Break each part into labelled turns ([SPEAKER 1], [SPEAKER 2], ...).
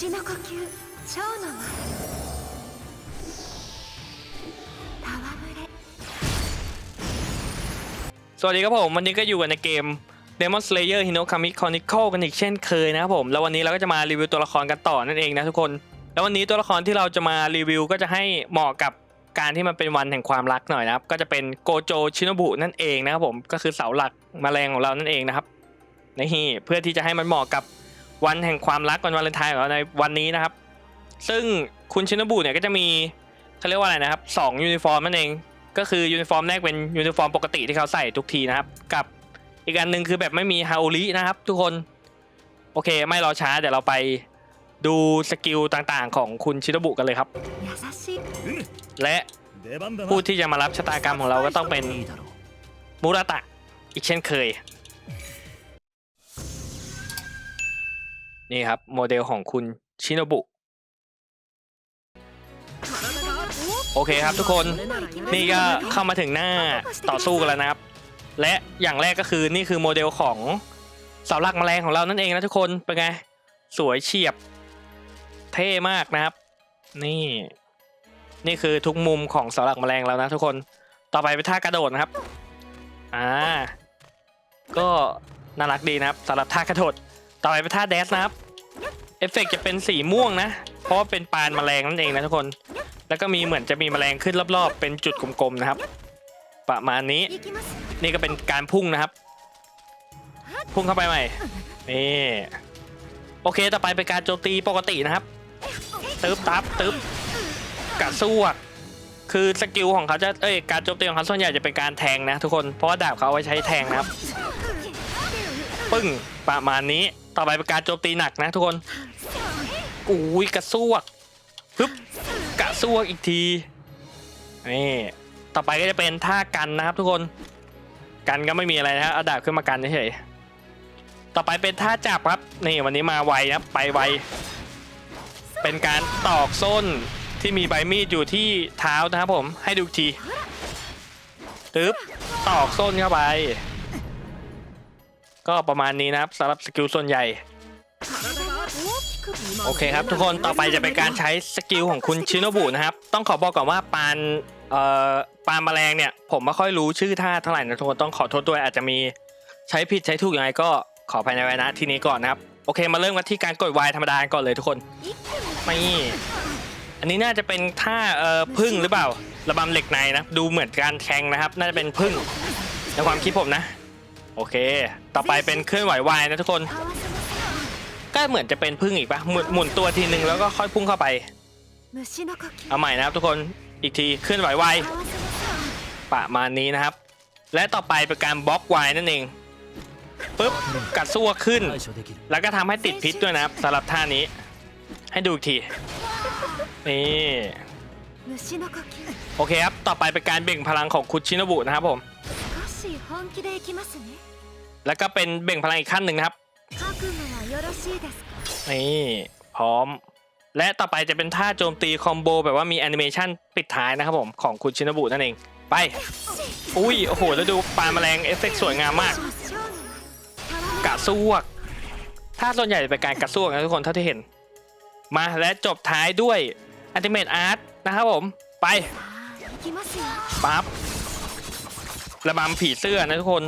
[SPEAKER 1] 虫の呼吸蝶の舞戯れ
[SPEAKER 2] สวัสดีครับผม วันนี้ก็อยู่กันในเกม Demon Slayer Hinokami Chronicle กันอีกเช่นเคยนะครับผม แล้ววันนี้เราก็จะมารีวิวตัวละครกันต่อนั่นเองนะทุกคน แล้ววันนี้ตัวละครที่เราจะมารีวิวก็จะให้เหมาะกับการที่มันเป็นวันแห่งความรักหน่อยนะครับ ก็จะเป็นโกโจชิโนบุนั่นเองนะครับผม ก็คือเสาหลักแมลงของเรานั่นเองนะครับนี่เพื่อที่จะให้มันเหมาะกับ วันแห่งความรักวันวาเลนไทน์ของเราในวันนี้นะครับ ซึ่งคุณชินบุเนี่ยก็จะมีเขาเรียกว่าอะไรนะครับสองยูนิฟอร์มนั่นเอง ก็คือยูนิฟอร์มแรกเป็นยูนิฟอร์มปกติที่เขาใส่ทุกทีนะครับ กับอีกอันหนึ่งคือแบบไม่มีฮาโอลินะครับ ทุกคน โอเค ไม่รอช้าเดี๋ยวเราไปดูสกิลต่างๆ ของคุณชินบุกันเลยครับ และผู้ที่จะมารับชะตากรรมของเราก็ต้องเป็นมูราตะอีกเช่นเคย นี่ครับ โมเดลของคุณชิโนบุ โอเคครับทุกคนนี่ก็เข้ามาถึงหน้าต่อสู้กันแล้วนะครับ และอย่างแรกก็คือนี่คือโมเดลของเสาหลักแมลงของเรานั่นเองนะทุกคนเป็นไง สวยเฉียบเท่มากนะครับ นี่ นี่คือทุกมุมของเสาหลักแมลงแล้วนะทุกคนต่อไปเป็นท่ากระโดดนะครับอ่าก็น่ารักดีนะครับสำหรับท่ากระโดด ต่อไปเปท่าแดสนะครับเอฟเฟกจะเป็นสีม่วงนะ เพราะว่าเป็นปานแมลงนั่นเองนะทุกคน แล้วก็มีเหมือนจะมีแมลงขึ้นรอบๆ เป็นจุดกลมๆนะครับ ประมาณนี้นี่ก็เป็นการพุ่งนะครับ พุ่งเข้าไปใหม่นี่โอเคต่อไปเป็นการโจมตีปกตินะครับตึ๊บตับตึ๊บกัดสู้คือสกิลของเขาจะเอ้ยการโจมตีของเขาส่วนใหญ่จะเป็นการแทงนะทุกคนเพราะว่าดาบเขาเอาไว้ใช้แทงนะครับ ปึ้งประมาณนี้ต่อไปเป็นการโจมตีหนักนะทุกคนอุ้ยกระซวกปึ๊บกระซวกอีกทีนี่ต่อไปก็จะเป็นท่ากันนะครับทุกคนกันก็ไม่มีอะไรนะฮะเอาดาบขึ้นมากันเฉยๆต่อไปเป็นท่าจับครับนี่วันนี้มาไวนะไปไวเป็นการตอกส้นที่มีใบมีดอยู่ที่เท้านะครับผมให้ดูทีตึ๊บตอกส้นเข้าไป ก็ประมาณนี้นะครับสำหรับสกิลส่วนใหญ่ โอเคครับทุกคนต่อไปจะเป็นการใช้สกิลของคุณชิโนบุนะครับ ต้องขอบอกก่อนว่าปานเอ่อปานแมลงเนี่ยผมไม่ค่อยรู้ชื่อท่าเท่าไหร่นะทุกคนต้องขอโทษด้วยอาจจะมีใช้ผิดใช้ถูกยังไงก็ขอภายในไว้นะที่นี้ก่อนนะครับ โอเคมาเริ่มกันที่การกดวายธรรมดาก่อนเลยทุกคนไม่อันนี้น่าจะเป็นท่าเอ่อพึ่งหรือเปล่า ระบำเหล็กในนะ ดูเหมือนการแทงนะครับ น่าจะเป็นพึ่งในความคิดผมนะ โอเค ต่อไปเป็นเคลื่อนไหววายนะทุกคน ก็เหมือนจะเป็นพึ่งอีกปะหมุนหมุนตัวทีหนึ่งแล้วก็ค่อยพุ่งเข้าไป เอาใหม่นะครับทุกคน อีกทีเคลื่อนไหววา
[SPEAKER 1] ย
[SPEAKER 2] ประมาณนี้นะครับ และต่อไปเป็นการบล็อกวายนั่นเองปึ๊บกัดซั่วขึ้น แล้วก็ทำให้ติดพิษด้วยนะครับสำหรับท่านี้ ให้ดูอีกที นี่ โอเคครับ ต่อไปเป็นการเบ่งพลังของคุชินบุนะครับผม
[SPEAKER 1] し本気でいきますね
[SPEAKER 2] แล้วก็เป็นเบ่งพลังอีกขั้นหนึ่งนะครับ
[SPEAKER 1] 覚悟はよろしいですか
[SPEAKER 2] นี่พร้อม และต่อไปจะเป็นท่าโจมตีคอมโบแบบว่ามีแอนิเมชันปิดท้ายนะครับผมของคุณชินบุนั่นเอง ไป อุ้ย โอ้โห แล้วดูปลาแมลงเอฟเฟกต์สวยงามมาก กะซวก ถ้าส่วนใหญ่จะเป็นการกระซวกนะทุกคนเท่าที่เห็น มาและจบท้ายด้วยอันติเมตอาร์ตนะครับผม ไป
[SPEAKER 1] 行きますよ
[SPEAKER 2] ปั๊บ ระบำผีเสื้อนะทุกคน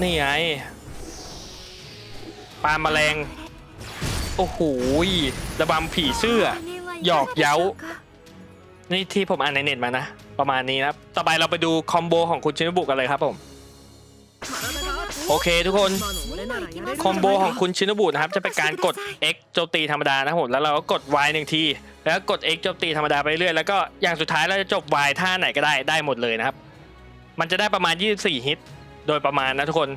[SPEAKER 2] นี่ไงปลาแมลง โอ้โหระบำผีเสื้อ หยอกเย้า นี่ที่ผมอ่านในเน็ตมานะ ประมาณนี้นะต่อไปเราไปดูคอมโบของคุณชินบุกันเลยครับผม โอเคทุกคน คอมโบของคุณชินบุตนะครับจะเป็นการกด X โจมตีธรรมดานะผมแล้วเราก็กด Y หนึ่งที แล้วกด X โจมตีธรรมดาไปเรื่อยแล้วก็อย่างสุดท้ายเราจะจบ Y ท่าไหนก็ได้ได้หมดเลยนะครับ มันจะได้ประมาณ 24 ฮิต โดยประมาณนะทุกคน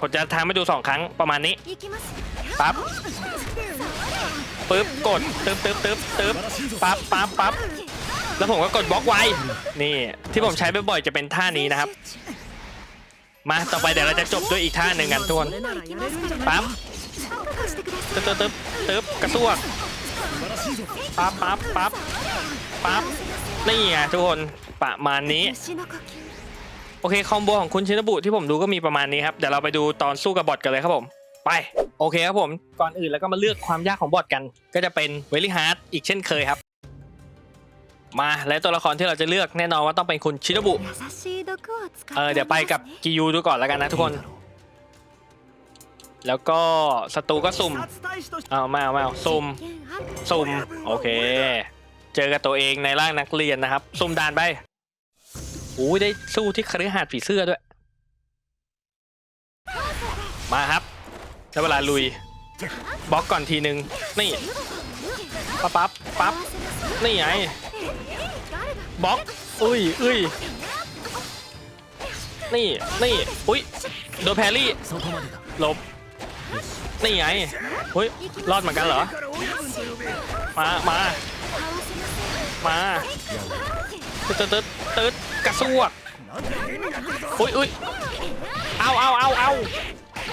[SPEAKER 2] ผมจะทำให้ดู 2 ครั้งประมาณนี้ปั๊บปึ๊บกดตึ๊บตึ๊บตึ๊บตึ๊บปั๊บปั๊บปั๊บแล้วผมก็กดบล็อกไว้นี่ที่ผมใช้บ่อยๆจะเป็นท่านี้นะครับ มาต่อไปเดี๋ยวเราจะจบด้วยอีกท่าหนึ่งกันทุกคนปั๊บตึ๊บตึ๊บตึ๊บตึ๊บกระซวกปั๊บปั๊บปั๊บปั๊บนี่ไงทุกคนประมาณนี้โอเคคอมโบของคุณชินบุที่ผมดูก็มีประมาณนี้ครับเดี๋ยวเราไปดูตอนสู้กับบอทกันเลยครับผมไปโอเคครับผมก่อนอื่นแล้วก็มาเลือกความยากของบอทกัน ก็จะเป็นเวลี่ฮาร์ดอีกเช่นเคยครับ มาและตัวละครที่เราจะเลือกแน่นอนว่าต้องเป็นคุณชิโนบุเออเดี๋ยวไปกับกิยูดูก่อนแล้วกันนะทุกคน แล้วก็ศัตรูก็สุ่มเอาไม่เอาไม่เอาสุ่มสุ่มโอเค เจอกับตัวเองในร่างนักเรียนนะครับ สุ่มด่านไปอู้ได้สู้ที่คฤหาสน์ผีเสื้อด้วย มาครับได้เวลาลุยบล็อกก่อนทีนึงนี่ปั๊บปั๊บนี่ไง บล็อกอุ้ยอุ้ยนี่นี่อุ้ยโดนแพรรี่ลบนี่ไงอุ้ยรอดเหมือนกันเหรอ มามามาตึ๊ดตึ๊ดตึ๊ดกระซวกอุ้ยอุ้ยเอาเอาเอาเอา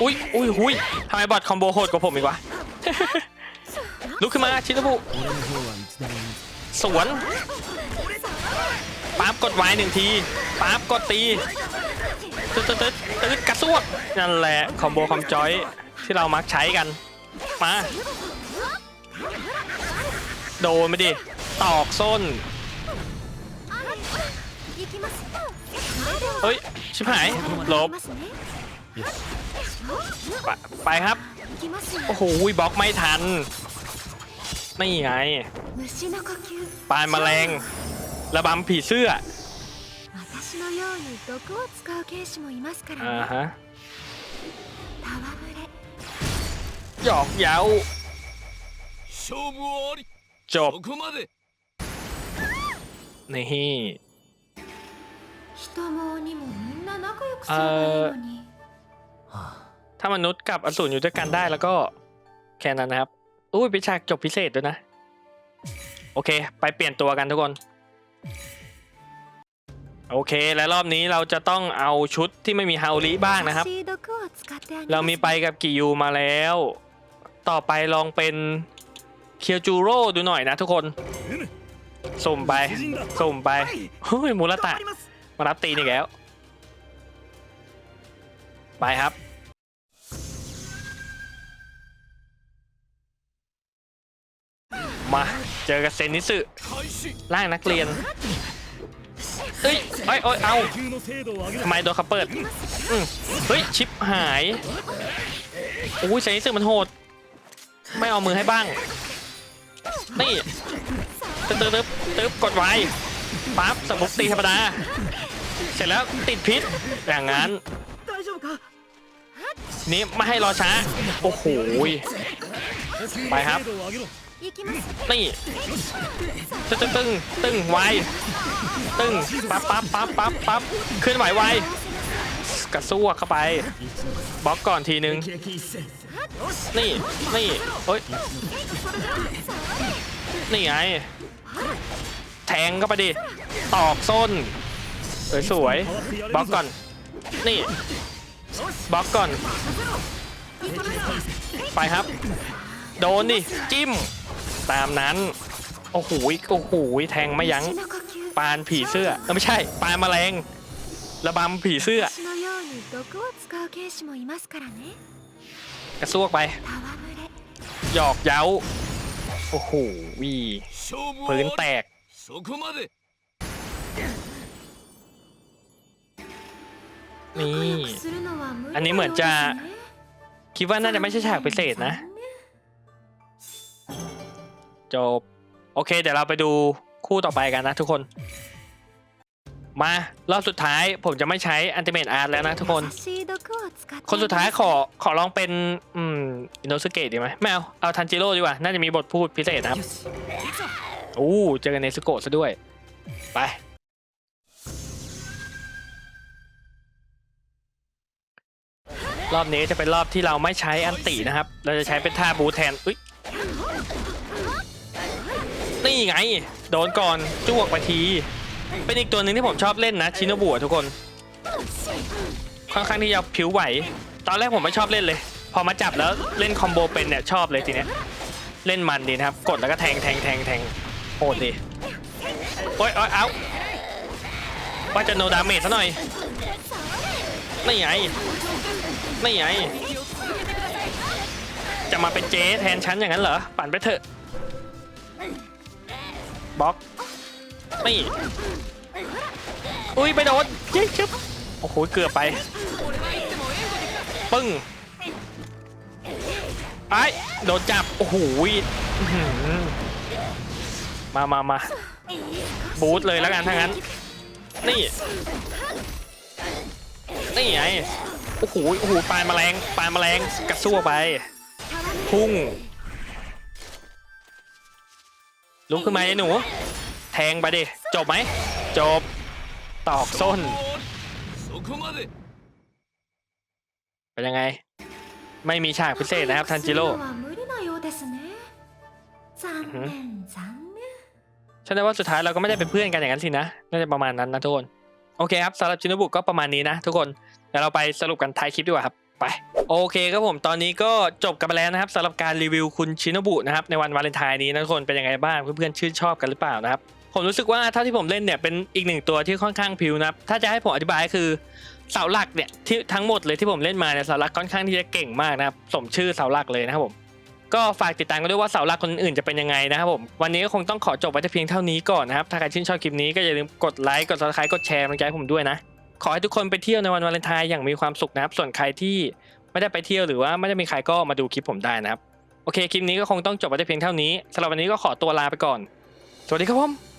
[SPEAKER 2] อุ้ยอุ้ยอุ้ยทำไมบอดคอมโบโหดกว่าผมอีกวะลุกขึ้นมาชิ
[SPEAKER 3] ตาบุ
[SPEAKER 2] สวน ปั๊บกดไว้หนึ่งทีปั๊บกดตีตึ๊ดตึ๊ดตึ๊ดกระซวกนั่นแหละคอมโบคอมจอยที่เรามักใช้กันมาโดนไปดิตอกส้นเฮ้ยชิบหายลบไปไปครับโอ้โหบล็อกไม่ทันไม่
[SPEAKER 1] ไง
[SPEAKER 2] ปลายแมลง ระบำผีเสื้อ
[SPEAKER 1] 私のように毒を使う剣士もいますから
[SPEAKER 2] อ่า
[SPEAKER 1] ね
[SPEAKER 2] ฮะ
[SPEAKER 1] タワブレ
[SPEAKER 2] หยอกเย้า
[SPEAKER 3] 勝負はあり
[SPEAKER 2] จบ
[SPEAKER 3] そこまで
[SPEAKER 2] นี่
[SPEAKER 1] 人も鬼もみんな仲良くすればいいのに
[SPEAKER 2] ถ้ามนุษย์กับอสูรอยู่ด้วยกันได้แล้วก็แค่นั้นนะครับ อุ้ยเป็นฉากจบพิเศษด้วยนะ โอเค ไปเปลี่ยนตัวกันทุกคน โอเคและรอบนี้เราจะต้องเอาชุดที่ไม่มีฮาลิบ้างนะครับ เรามีไปกับกิยูมาแล้ว ต่อไปลองเป็นเคียวจูโร่ดูหน่อยนะทุกคนสุ่มไปสุ่มไปเฮ้ยมูระตะมารับตีนี่แล้ว ไปครับ มาเจอกับเซนนิสึร่างนักเรียนเฮ้ยเอ้ยเอาทำไมโดนเขาเปิดเฮ้ยชิปหายอุ้ยเซนนิสึมันโหด ไม่เอามือให้บ้าง นี่ตึ๊บตึ๊บตึ๊บกดไว้ปั๊บสมุกตีธรรมดา เสร็จแล้วติดพิษอย่างนั้น นี่ไม่ให้รอช้า โอ้โหไปครับ นี่ตึ้งตึ้งตึ้งตึ้ไวตึ้งปั๊บปั๊บปั๊บปั๊บปั๊บขึ้นไหวไวกระซวกเข้าไปบล็อกก่อนทีนึง นี่นี่เฮ้ยนี่ไงแทงเข้าไปดิตอกส้นสวยสวยบล็อกก่อน นี่บล็อกก่อน ไปครับ โดนดิจิ้ม ตามนั้น โอ้โหโอ้โหแทงไม่ยัง้
[SPEAKER 1] ง
[SPEAKER 2] ปานผีเสื้ออไม่ใช่ ปานแมลง ระบำผีเสื้อกระซวกไป หยอกเย้า โอ้โหวีพื้นแตกนี่ อันนี้เหมือนจะ คิดว่าน่าจะไม่ใช่ฉากพิเศษนะ จบ โอเค เดี๋ยวเราไปดูคู่ต่อไปกันนะทุกคน มารอบสุดท้ายผมจะไม่ใช้อันติเมตอาร์ตแล้วนะทุกคน คนสุดท้ายขอขอลองเป็น อืมอินโนสเกตดีไหมไม่เอา เอาทันจิโร่ดีกว่า น่าจะมีบทพูดพิเศษนะครับอู้เจอกันในสโกะซะด้วย ไปรอบนี้จะเป็นรอบที่เราไม่ใช้อันตินะครับ เราจะใช้เป็นท่าบูแทนอุ้ย นี่ไง โดนก่อนจ้วกไปที เป็นอีกตัวหนึ่งที่ผมชอบเล่นนะชิโนบุอะทุกคน ค่อนข้างที่จะผิวไหว ตอนแรกผมไม่ชอบเล่นเลย พอมาจับแล้วเล่นคอมโบเป็นเนี่ยชอบเลยทีเนี้ยเล่นมันดีนะครับ กดแล้วก็แทงแทงแทงแทงโหดดีโอ๊ยโอ๊ยเอาว่าจะโนดาเมจซะหน่อยไม่ไงไม่ไงจะมาเป็นเจ๊แทนฉันอย่างนั้นเหรอ ปั่นไปเถอะ บล็อกนี่อุ้ยไปโดนเย้ชิบโอ้โหเกือบไป ปึ้งไอ้โดนจับ โอ้โหมามามาบูทเลยแล้วกันถ้างั้น นี่ นี่ไงโอ้โหโอ้โหปลายแมลงปลายแมลงกระซั่วไป พุ่ง ลุกขึ้นมาไอ้หนู แทงไปดิ จบไหม จบ ตอกส้น เป็นยังไง ไม่มีฉากพิเศษนะครับทันจิโร่ฉันว่าสุดท้ายเราก็ไม่ได้เป็นเพื่อนกันอย่างนั้นสินะ น่าจะประมาณนั้นนะทุกคน โอเคครับสำหรับชินบุกก็ประมาณนี้นะทุกคน เดี๋ยวเราไปสรุปกันท้ายคลิปดีกว่าครับ ไปโอเคครับผมตอนนี้ก็จบกันไปแล้วนะครับสำหรับการรีวิวคุณชินบุนะครับในวันวาเลนไทน์นี้นะทุกคนเป็นยังไงบ้างเพื่อนๆชื่นชอบกันหรือเปล่านะครับผมรู้สึกว่าเท่าที่ผมเล่นเนี่ยเป็นอีกหนึ่งตัวที่ค่อนข้างพิวนะครับถ้าจะให้ผมอธิบายคือเสาหลักเนี่ยที่ทั้งหมดเลยที่ผมเล่นมาเนี่ยเสาหลักค่อนข้างที่จะเก่งมากนะครับสมชื่อเสาหลักเลยนะครับผมก็ฝากติดตามกันด้วยว่าเสาหลักคนอื่นจะเป็นยังไงนะครับผมวันนี้ก็คงต้องขอจบไว้แต่เพียงเท่านี้ก่อนนะครับถ้าใครชื่นชอบคลิปนี้ก็อย่าลืมกดไลค์กด subscribe กดแชร์กำลังใจผมด้วยนะ ขอให้ทุกคนไปเที่ยวในวันวาเลนไทน์อย่างมีความสุขนะครับ ส่วนใครที่ไม่ได้ไปเที่ยวหรือว่าไม่ได้มีใครก็มาดูคลิปผมได้นะครับ โอเค คลิปนี้ก็คงต้องจบไว้แต่เพียงเท่านี้สำหรับวันนี้ก็ขอตัวลาไปก่อน สวัสดีครับผม